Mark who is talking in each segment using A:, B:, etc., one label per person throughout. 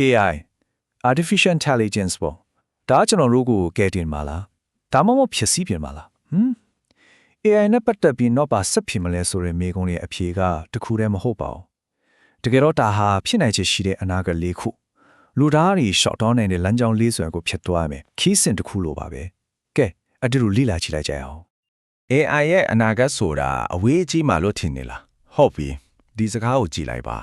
A: AI artificial intelligence ပေါ့ဒါကကျွန်တော်တို့ကိုကဲတင်မှာလားဒါမှမဟုတ်ဖြစ်စည်းပြင်မှာလားဟမ် AI နဲ့ပတ်သက်ပြီးတော့ပါဆက်ဖြစ်မလဲဆိုတဲ့မေးခွန်းရဲ့အဖြေကတခုတည်းမဟုတ်ပါဘူးတကယ်တော့ဒါဟာဖြစ်နိုင်ချေရှိတဲ့အနာဂတ်လေးခုလူသားတွေ short down နေတဲ့လမ်းကြောင်းလေးစွာကိုဖြတ်သွားရမယ်ခီးစင်တစ်ခုလိုပါပဲကဲအတူတူလိလာကြည့်လိုက်ကြရအောင်
B: AI ရဲ့အနာဂတ်ဆိုတာအဝေးကြီးမှလို့ထင်နေလားဟုတ်ပြီဒီစကားကိုကြည်လိုက်ပါ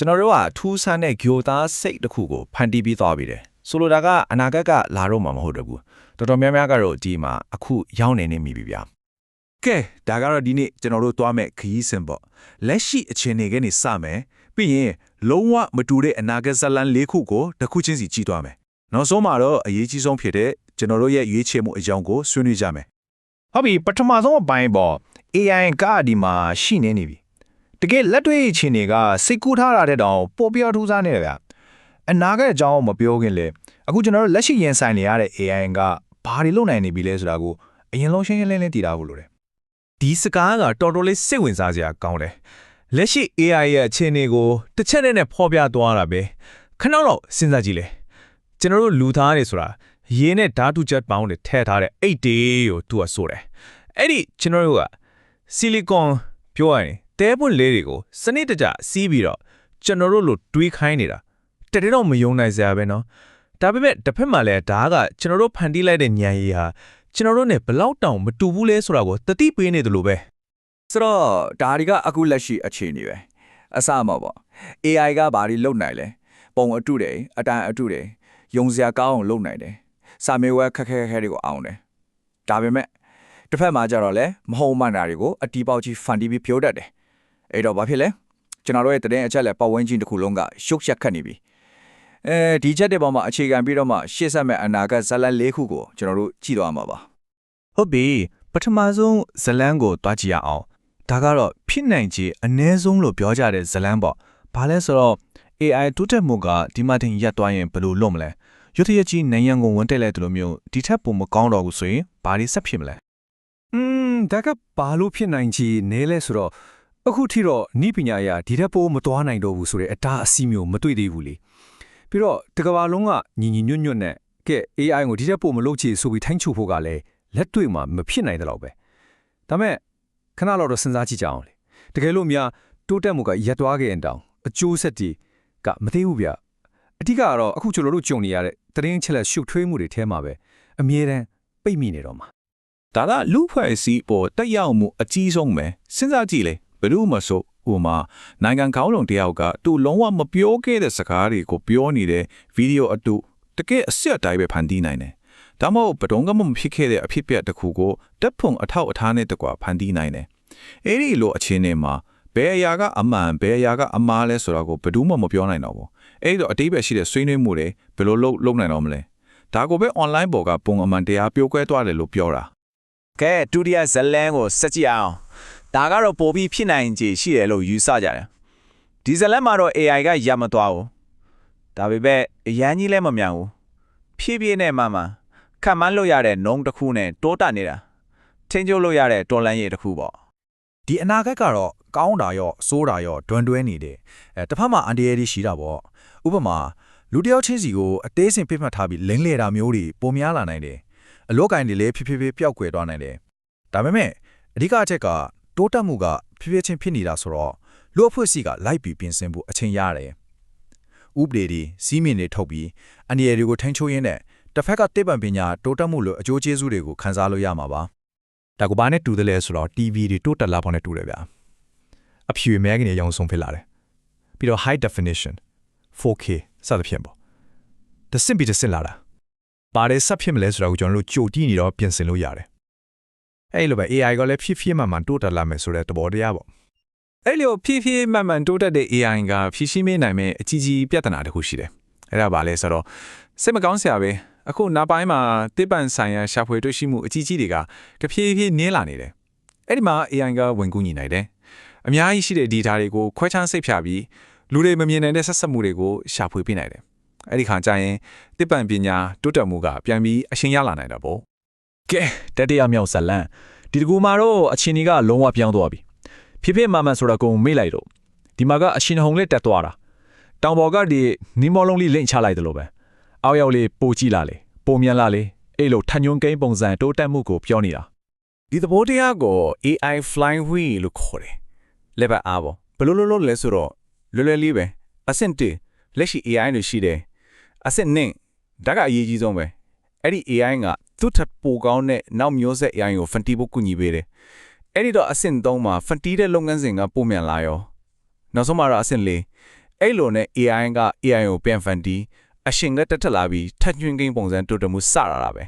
B: ကျွန်တော်တို့ကထူးဆန်းတဲ့ဂိုသားစိတ်တစ်ခုကိုဖန်တီးပြီးသွားပြီတယ်ဆိုလိုတာကအနာဂတ်ကလာတော့မှာမဟုတ်တော့ဘူးတော်တော်များများကတော့ဒီမှာအခုရောက်နေနေမိပြီဗျာ
C: ကဲဒါကတော့ဒီနေ့ကျွန်တော်တို့သွားမဲ့ခရီးစဉ်ပေါ့လက်ရှိအခြေအနေကနေစမယ်ပြီးရင်လုံးဝမတူတဲ့အနာဂတ်ဇတ်လန်း၄ခုကိုတစ်ခုချင်းစီကြည့်သွားမယ်နောက်ဆုံးမှာတော့အရေးကြီးဆုံးဖြစ်တဲ့ကျွန်တော်တို့ရဲ့ရွေးချယ်မှုအကြောင်းကိုဆွေးနွေးကြမယ်
D: ဟုတ်ပြီပထမဆုံးအပိုင်းပေါ့ AI ကဒီမှာရှိနေနေပြီ တကယ်လက်တွေ့အခြေအနေကစိတ်ကူးထားတာတဲ့တောင်ပိုပြောထူးဆန်းနေတယ်ဗျအနာဂတ်အကြောင်းမပြောခင်လေအခုကျွန်တော်တို့လက်ရှိရင်ဆိုင်နေရတဲ့ AI ကဘာတွေလုပ်နိုင်နေပြီလဲဆိုတာကိုအရင်လုံးရှင်းရှင်းလင်းလင်းသိတာဖို့လိုတယ်
E: ဒီစကားကတော်တော်လေးစိတ်ဝင်စားစရာကောင်းတယ်လက်ရှိ AI ရဲ့အခြေအနေကိုတစ်ချက်နဲ့နဲ့ဖော်ပြသွားတာပဲခဏတော့စဉ်းစားကြည့်လေကျွန်တော်တို့လူသားတွေဆိုတာရေးနဲ့ဓာတုချက်ပေါင်းတွေထည့်ထားတဲ့အိတ်တေးကိုသူကဆိုတယ်အဲ့ဒီကျွန်တော်တို့ကဆီလီကွန်ပြောရရင် တဲပွန့်လေးတွေကိုစနစ်တကျစီးပြီးတော့ကျွန်တော်တို့လိုတွေးခိုင်းနေတာတကယ်တော့မယုံနိုင်စရာပဲနော်ဒါပေမဲ့တစ်ဖက်မှာလည်းဒါကကျွန်တော်တို့ဖန်တီးလိုက်တဲ့ညံရီဟာကျွန်တော်တို့နဲ့ဘလောက်တောင်မတူဘူးလဲဆိုတာကိုတတိပေးနေတယ်လို့ပဲ
F: ဆိုတော့ဒါတွေကအခုလက်ရှိအခြေအနေပဲအစမှာပေါ့ AI ကဘာတွေလုပ်နိုင်လဲပုံအတုတယ်အတန်အတုတယ်ယုံစရာကောင်းအောင်လုပ်နိုင်တယ်စာမေးပွဲခက်ခက်ခက်တွေကိုအောင်တယ်ဒါပေမဲ့တစ်ဖက်မှာကြတော့လေမဟုတ်မှန်တာတွေကိုအတီးပေါက်ကြီးဖန်တီးပြီးပြောတတ်တယ် အဲ့တော့ဘာဖြစ်လဲကျွန်တော်တို့ရဲ့တရင်အချက်လက်ပတ်ဝန်းကျင်တစ်ခုလုံးကရှုပ်ရက်ခတ်နေပြီအဲဒီချက်တဲ့ပေါ်မှာအခြေခံပြီးတော့မှရှေ့ဆက်မဲ့အနာဂတ်ဇာတ်လမ်း၄ခုကိုကျွန်တော်တို့ကြည့်တော့မှာပါ
E: ဟုတ်ပြီပထမဆုံးဇလန်းကိုတွားကြည့်ရအောင်ဒါကတော့ဖြစ်နိုင်ခြေအ ਨੇ ဆုံးလို့ပြောကြတဲ့ဇလန်းပေါ့ဘာလဲဆိုတော့ AI တိုးတက်မှုကဒီမှတင်ရက်သွားရင်ဘယ်လိုလုပ်မလဲရွတ်တရက်ကြီးနိုင်ရန်ကိုဝန်တက်လိုက်တယ်လို့မျိုးဒီထက်ပုံမကောင်းတော့ဘူးဆိုရင်ဘာတွေဆက်ဖြစ်မလဲ
A: อืมဒါကဘာလို့ဖြစ်နိုင်ချေနဲလဲဆိုတော့ အခုထိတော့ဤပညာအရာဒီထက်ပိုမသွားနိုင်တော့ဘူးဆိုတဲ့အတားအဆီးမျိုးမတွေ့သေးဘူးလေပြီးတော့တကဘာလုံးကညီညီညွတ်ညွတ်နဲ့ကဲ AI ကိုဒီထက်ပိုမလုပ်ချေဆိုပြီးထိုင်းချုပ်ဖို့ကလည်းလက်တွေ့မှာမဖြစ်နိုင်တဲ့လောက်ပဲဒါမဲ့ခဏတော့စဉ်းစားကြည့်ကြအောင်လေတကယ်လို့များတိုးတက်မှုကရက်သွားခဲ့ရင်တောင်အကျိုးဆက်တွေကမသေးဘူးဗျအဓိကကတော့အခုကျွန်တော်တို့ကြုံနေရတဲ့တရင်ချက်လက်ရှုပ်ထွေးမှုတွေထဲမှာပဲအမြဲတမ်းပိတ်မိနေတော့မှာ
C: ဒါကလူဖွဲ့စည်းပေါ်တက်ရောက်မှုအကြီးဆုံးပဲစဉ်းစားကြည့်လေ ဘယ်လို့မဆိုဥပမာနိုင်ငံကောင်းလုံတယောက်ကသူလုံးဝမပြောခဲ့တဲ့စကားတွေကိုပြောနေတဲ့ဗီဒီယိုအတူတကယ်အဆက်အတိုင်းပဲဖန်တီးနိုင်တယ်။ဒါမှမဟုတ်ဘယ်တော့မှမဖြစ်ခဲ့တဲ့အဖြစ်အပျက်တစ်ခုကိုတက်ဖုံအထောက်အထားနဲ့တကွာဖန်တီးနိုင်တယ်။အဲဒီလိုအခြေအနေမှာဘယ်အရာကအမှန်ဘယ်အရာကအမှားလဲဆိုတာကိုဘယ်သူမှမပြောနိုင်တော့ဘူး။အဲဒီတော့အတိပ္ပယ်ရှိတဲ့ဆွေးနွေးမှုတွေဘယ်လိုလုပ်လုပ်နိုင်တော့မလဲ။ဒါကိုပဲ online ပေါ်ကပုံအမှန်တရားပြောကွဲသွားတယ်လို့ပြောတာ
D: ကဲဒုတိယဇလန်းကိုစက်ကြည့်အောင် ဒါကတော့ပိုပြီးဖြစ်နိုင်ခြေရှိတယ်လို့ယူဆကြတယ်ဒီဇလန်းမှာတော့ AI ကရမသွားဘူးဒါပေမဲ့အရန်ကြီးလည်းမမြန်ဘူးဖြည်းဖြည်းနဲ့မှမှခံမှန်းလို့ရတဲ့နှုံးတစ်ခုနဲ့တိုးတက်နေတာထင်းကျုပ်လို့ရတဲ့တော်လန်ရည်တစ်ခုပေါ့
G: ဒီအနာဂတ်ကတော့ကောင်းတာရောဆိုးတာရောဒွန်တွဲနေတယ်အဲတစ်ဖက်မှာအန်တရယ်ရှိတာပေါ့ဥပမာလူတစ်ယောက်ချင်းစီကိုအသေးစင်ပြစ်မှတ်ထားပြီးလိမ့်လေတာမျိုးတွေပုံများလာနိုင်တယ်အလောက်ကင်တွေလည်းဖြည်းဖြည်းဖြည်းပျောက်ကွယ်သွားနိုင်တယ်ဒါပေမဲ့အဓိကအချက်က တိုးတက်မှုကဖြည်းဖြည်းချင်းဖြစ်နေတာဆိုတော့လူအဖွဲ့အစည်းကလိုက်ပြီးပြင်ဆင်ဖို့အချိန်ရတယ်ဥပဒေတွေစီးမြင်တွေထုတ်ပြီးအန်တရယ်တွေကိုထိန်းချုပ်ရင်းနဲ့တစ်ဖက်ကတစ်ပံပညာတိုးတက်မှုလိုအကျိုးကျေးဇူးတွေကိုခန်းစားလို့ရမှာပါဒါကဘာနဲ့တူတယ်လဲဆိုတော့ TV တွေတိုးတက်လာဖို့နဲ့တူတယ်ဗျာအဖြူအမဲကနေရောင်ဆုံးဖြစ်လာတယ်ပြီးတော့ high definition 4K စသဖြင့်ပေါ့တစ်စင်ပြီးတစ်စင်လာတာဘာတွေဆက်ဖြစ်မလဲဆိုတော့ကျွန်တော်တို့ကြိုတီးနေတော့ပြင်ဆင်လို့ရတယ် အဲ့လိုပဲ AI ကလည်းဖြည်းဖြည်းမှန်မှန်တိုးတက်လာမယ်ဆိုတဲ့သဘောတရားပေါ့
C: အဲ့လိုဖြည်းဖြည်းမှန်မှန်တိုးတက်တဲ့ AI ကဖြည့်ရှင်းမေးနိုင်မဲ့အကြီးကြီးပြဿနာတစ်ခုရှိတယ်။အဲ့ဒါဘာလဲဆိုတော့စိတ်မကောင်းစရာပဲအခုနောက်ပိုင်းမှာတစ်ပန်ဆိုင်ရာရှာဖွေတွေ့ရှိမှုအကြီးကြီးတွေကတဖြည်းဖြည်းနည်းလာနေတယ်။အဲ့ဒီမှာ AI ကဝင်ကူညီနိုင်တယ်။အများကြီးရှိတဲ့ data တွေကိုခွဲခြားစိတ်ဖြာပြီးလူတွေမမြင်နိုင်တဲ့ဆက်ဆက်မှုတွေကိုရှာဖွေပေးနိုင်တယ်။အဲ့ဒီခါကျရင်တစ်ပန်ပညာတိုးတက်မှုကပြန်ပြီးအရှင်ရလာနိုင်တာပေါ့
H: ကဲတတိယမြောက်ဇလန်ဒီတကူမှာတော့အချင်းကြီးကလုံးဝပြောင်းသွားပြီဖြစ်ဖြစ်မှန်မှန်ဆိုတာကိုမေ့လိုက်တော့ဒီမှာကအရှင်ဟုံလေးတက်သွားတာတောင်ပေါ်ကဒီနီမောလုံးလေးလင့်ချလိုက်တယ်လို့ပဲအောက်ရောက်လေးပိုကြည့်လာလေပုံမြန်လာလေအဲ့လိုထညွန်းကိန်းပုံစံတိုးတက်မှုကိုပြောနေတာ
D: ဒီသဘောတရားကို AI flying wheel လို့ခေါ်တယ်လက်ပတ်အားပေါ့ဘယ်လိုလုပ်လို့လဲဆိုတော့လွယ်လွယ်လေးပဲအဆင့်1လက်ရှိ AI လို့ရှိတယ်အဆင့်2ဒါကအရေးကြီးဆုံးပဲအဲ့ဒီ AI က သူ့ထပ်ပိုကောင်းတဲ့နောက်မျိုးဆက် AI ကိုဖန်တီးဖို့ကူညီပေးတယ်အဲ့ဒီတော့အဆင့်3မှာဖန်တီးတဲ့လုပ်ငန်းစဉ်ကပုံမြန်လာရောနောက်ဆုံးမှာတော့အဆင့်4အဲ့လိုနဲ့ AI က AI ကိုပြန်ဖန်တီးအရှင်ကတက်ထက်လာပြီးထပ်ညွှန်းကိန်းပုံစံတိုးတက်မှုစရတာပဲ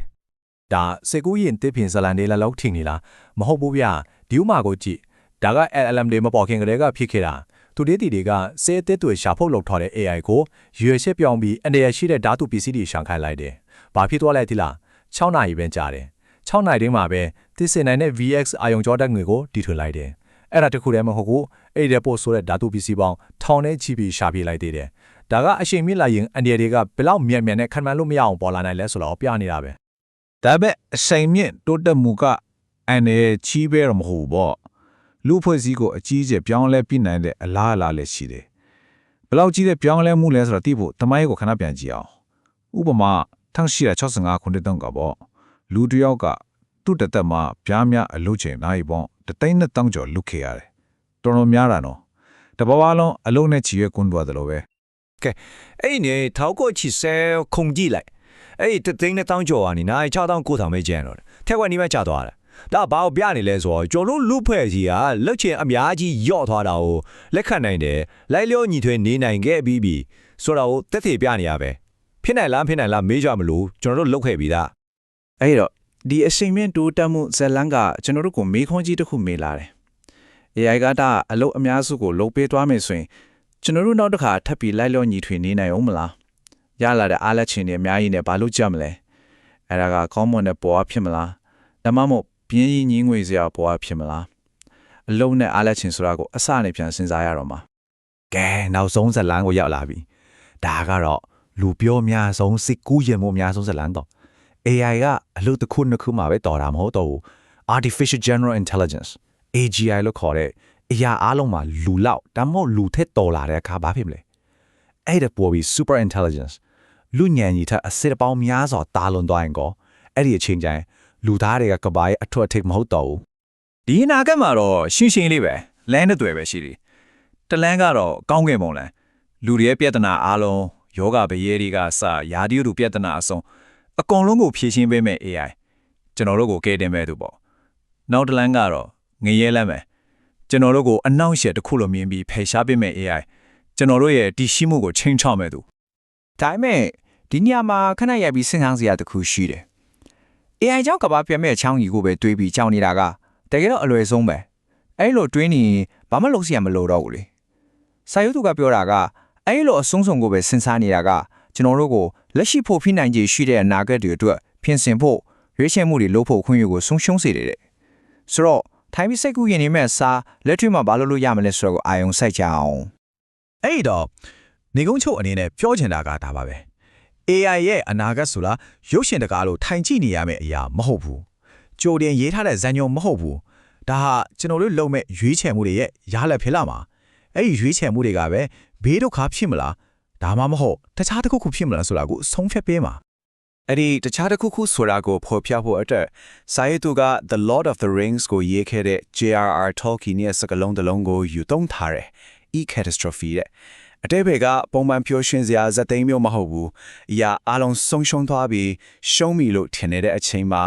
G: ဒါစေကူရင်တစ်ဖင်ဇလန်ဒေးလာလောက်ထင်နေလားမဟုတ်ဘူးဗျဒီဥမာကိုကြည့်ဒါက LLM တွေမပေါ်ခင်ကတည်းကဖြစ်ခဲ့တာသူတွေတီတွေကစေအသစ်တွေရှာဖို့လုပ်ထားတဲ့ AI ကိုရွေချက်ပြောင်းပြီးအနေရရှိတဲ့ဓာတုပစ္စည်းတွေရှောင်ခိုင်းလိုက်တယ်။ဘာဖြစ်သွားလဲဒီလား 6နာရီပဲကြာတယ်။6နာရီတင်းမှာပဲသိစင်နိုင်တဲ့ VX အာယုံကြောတက်ငွေကိုတီထွင်လိုက်တယ်။အဲ့ဒါတခုတည်းမဟုတ်ဘူးအဲ့ဒီပို့ဆိုတဲ့ဓာတုပစ္စည်းပေါင်းထောင်နဲ့ချီပြီးရှာပြေးလိုက်သေးတယ်။ဒါကအချိန်မြင့်လာရင်အန်ဒီတွေကဘယ်လောက်မြန်မြန်နဲ့ခံမှန်းလို့မရအောင်ပေါ်လာနိုင်လဲဆိုတော့ပြနေတာပဲ။
C: ဒါပေမဲ့အဆိုင်မြင့်တိုးတက်မှုကအန်ရဲ့ချီးပဲတော့မဟုတ်ဘူးပေါ့လူဖွဲ့စည်းကိုအကြီးအကျယ်ပြောင်းလဲပြနိုင်တဲ့အလားအလာလည်းရှိတယ်ဘယ်လောက်ကြီးတဲ့ပြောင်းလဲမှုလဲဆိုတော့သိဖို့တမိုင်းကိုခဏပြန်ကြည့်အောင်ဥပမာ 1865ခုနှစ်တုန်းကပေါ့လူတစ်ယောက်ကသူ့တသက်မှာပြားများအလုပ်ချိန်နိုင်ပေါ့တသိန်းနဲ့တောင်းကျော်လုခဲ့ရတယ်တော်တော်များတာနော်တဘဝလုံးအလုပ်နဲ့ချီရွဲကွန်းသွားတယ်လို့ပဲ
I: အဲ့ဒီနေထောက်ကိုချီဆဲခုန်ကြည့်လိုက်အဲ့ဒီတသိန်းနဲ့တောင်းကျော်ကနေနိုင်6000 9000ပဲကျန်တော့တယ်ထက်ကနီးမှကျသွားတယ်ဒါဘာကိုပြနေလဲဆိုတော့ကျွန်တော်တို့လူဖွဲ့ကြီးကလက်ချင်အများကြီးယော့သွားတာကိုလက်ခံနိုင်တယ်လိုက်လျောညီထွေနေနိုင်ခဲ့ပြီးပြီဆိုတော့တက်သေးပြနေရပဲ ဖြစ်နိုင်လားဖြစ်နိုင်လားမေးကြမလို့ကျွန်တော်တို့လုတ်ခဲ့ပြီးသား
B: အဲ့တော့ဒီအချိန်မြင့်တိုးတက်မှုဇက်လန်ကကျွန်တော်တို့ကိုမေးခွန်းကြီးတစ်ခုမေးလာတယ်။ AI ကဒါအလုပ်အများစုကိုလုပ်ပေးသွားမယ်ဆိုရင်ကျွန်တော်တို့နောက်တစ်ခါထပ်ပြီးလိုက်လောညီထွေနေနိုင်အောင်မလား။ရလာတဲ့အားလက်ချင်တွေအများကြီးနဲ့ဘာလို့ကြက်မလဲ။အဲ့ဒါကကောင်းမွန်တဲ့ပေါ်အဖြစ်မလား။ဒါမှမဟုတ်ပြင်းရင်ငင်းငွေစရာပေါ်အဖြစ်မလား။အလုံးနဲ့အားလက်ချင်ဆိုတာကိုအစနဲ့ပြန်စဉ်းစားရတော့မှာ
E: ကဲနောက်ဆုံးဇတ်လန်းကိုရောက်လာပြီဒါကတော့ လူပြောများဆုံးစစ်ကူးရင်မှုအများဆုံးဇတ်လန်းတော့ AI ကအလုပ်တစ်ခုနှစ်ခုမှပဲတော်တာမဟုတ်တော့ဘူး artificial general intelligence AGI လို့ခေါ်တဲ့အရာအားလုံးမှာလူလောက်ဒါမှမဟုတ်လူထက်တော်လာတဲ့အခါဘာဖြစ်မလဲအဲ့ဒါပေါ်ပြီး super intelligence လူညံကြီးထက်အစစ်အပေါင်းများစွာတာလွန်သွားရင်ကောအဲ့ဒီအချိန်ကျရင်လူသားတွေကကဘာရဲ့အထွတ်အထိပ်မဟုတ်တော့ဘူး
H: ဒီအနာဂတ်မှာတော့ရှင်းရှင်းလေးပဲလမ်းတစ်တွေပဲရှိတယ်တလန်းကတော့ကောင်းကင်ပုံလမ်းလူတွေရဲ့ပြဿနာအားလုံး ယောဂဘရေတွေကစယာဒီယိုတို့ပြဿနာအစုံအကုန်လုံးကိုဖြေရှင်းပေးမယ် AI ကျွန်တော်တို့ကိုကဲတင်မဲ့သူပေါ့နောက်တလန်းကတော့ငရဲလမ်းပဲကျွန်တော်တို့ကိုအနောက်ရှက်တစ်ခုလိုမြင်ပြီးဖယ်ရှားပေးမယ် AI ကျွန်တော်တို့ရဲ့တည်ရှိမှုကိုချိန်ချောက်မဲ့သူ
F: ဒါပေမဲ့ဒီညမှာခဏရိုက်ပြီးစဉ်းစားစရာတစ်ခုရှိတယ် AI ကြောင့်ကဘာပြတ်မဲ့ချောင်းကြီးကိုပဲတွေးပြီးကြောင်နေတာကတကယ်တော့အလွယ်ဆုံးပဲအဲ့လိုတွေးနေရင်ဘာမှလုပ်စရာမလိုတော့ဘူးလေစာရုပ်သူကပြောတာက အဲ့လိုအဆုံးစုံကိုပဲစဉ်းစားနေတာကကျွန်တော်တို့ကိုလက်ရှိဖို့ဖိနိုင်ခြေရှိတဲ့အနာဂတ်တွေအတွက်ပြင်ဆင်ဖို့ရွေးချယ်မှုတွေလုပ်ဖို့ခွင့်ရကိုဆုံးရှုံးစေတယ်တဲ့ဆိုတော့ထိုင်ပြီးစိတ်ကူးရင်နေမဲ့စာလက်တွေ့မှာဘာလုပ်လို့ရမလဲဆိုတော့ကိုအာယုံစိုက်ကြအောင်
G: အဲ့ဒီတော့နေကုန်းချုပ်အနေနဲ့ပြောချင်တာကဒါပါပဲ AI ရဲ့အနာဂတ်ဆိုတာရုပ်ရှင်တကားလို့ထိုင်ကြည့်နေရမယ့်အရာမဟုတ်ဘူးကြိုတင်ရေးထားတဲ့ဇာညုံမဟုတ်ဘူးဒါဟာကျွန်တော်တို့လုပ်မဲ့ရွေးချယ်မှုတွေရဲ့ရလဒ်ဖြစ်လာမှာအဲ့ဒီရွေးချယ်မှုတွေကပဲ ဘေးဒုက္ခဖြစ်မလားဒါမှမဟုတ်တခြားတစ်ခုခုဖြစ်မလားဆိုတာကိုဆုံးဖြတ်ပေးမှာ
D: အဲ့ဒီတခြားတစ်ခုခုဆိုတာကိုဖော်ပြဖို့အတွက်စာရေးသူက The Lord of the Rings ကိုရေးခဲ့တဲ့ J.R.R. Tolkien ရဲ့စကားလုံးတစ်လုံးကိုယူသုံးထားတယ်။ E catastrophe တဲ့ အတိတ်ဘက်ကပုံမှန်ပြောရှင်းစရာဇာတ်သိမ်းမျိုးမဟုတ်ဘူး။အရာအလုံးဆုံးရှုံးသွားပြီးရှုံးပြီလို့ထင်နေတဲ့အချိန်မှာ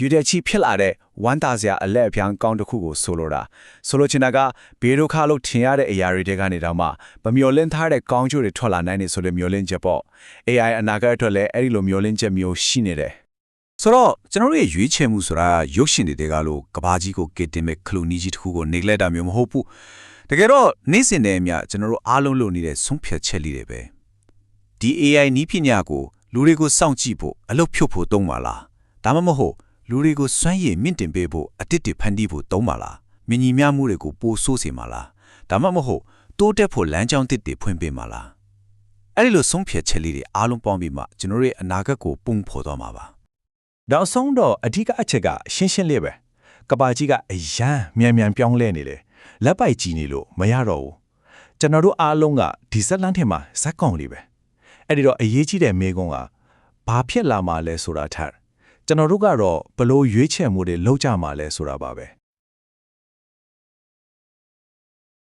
D: ယူတဲ့ချီဖြစ်လာတဲ့ဝမ်းသာစရာအလက်အပြောင်းကောင်းတစ်ခုကိုဆိုလိုတာ။ဆိုလိုချင်တာကဘေးဒုက္ခလို့ထင်ရတဲ့အရာတွေကနေတော့မှမမျော်လင့်ထားတဲ့ကောင်းကျိုးတွေထွက်လာနိုင်နေဆိုတဲ့မျော်လင့်ချက်ပေါ့။ AI အနာဂတ်အတွက်လည်းအဲ့ဒီလိုမျော်လင့်ချက်မျိုးရှိနေတယ်
C: ဆိုတော့ကျွန်တော်တို့ရဲ့ရွေးချယ်မှုဆိုတာရုပ်ရှင်တွေတဲကလို့ကဘာကြီးကိုကစ်တင်မဲ့ခလူနီကြီးတစ်ခုကို neglect တာမျိုးမဟုတ်ဘူး တကယ်တော့နေ့စဉ်နဲ့အမျှကျွန်တော်တို့အားလုံးလုပ်နေတဲ့ဆုံးဖြတ်ချက်လေးတွေပဲဒီ AI နီးပညာကိုလူတွေကိုစောင့်ကြည့်ဖို့အလုပ်ဖြုတ်ဖို့သုံးပါလားဒါမှမဟုတ်လူတွေကိုစွမ်းရည်မြင့်တင်ပေးဖို့အတစ်တွေဖန်တီးဖို့သုံးပါလားမြင်ညီမျှမှုတွေကိုပိုဆိုးစေမှာလားဒါမှမဟုတ်တိုးတက်ဖို့လမ်းကြောင်းတစ်တွေဖွင့်ပေးမှာလားအဲ့ဒီလိုဆုံးဖြတ်ချက်လေးတွေအားလုံးပေါင်းပြီးမှကျွန်တော်တို့ရဲ့အနာဂတ်ကိုပုံဖော်သွားမှာပါ
G: နောက်ဆုံးတော့အဓိကအချက်ကရှင်းရှင်းလေးပဲကဘာကြီးကအယမ်းမြန်မြန်ပြောင်းလဲနေလေ လက်ပိုက်ကြီးနေလို့မရတော့ဘူး
B: ကျွန်တော်တို့အားလုံးကဒီဇက်လန်ထဲမှာဇက်ကောင်လေးပဲအဲ့ဒီတော့အရေးကြီးတဲ့မေကွန်းကဘာဖြစ်လာမှလဲဆိုတာထက်ကျွန်တော်တို့ကတော့ဘလို့ရွေးချယ်မှုတွေလောက်ကြမှာလဲဆိုတာပါပဲ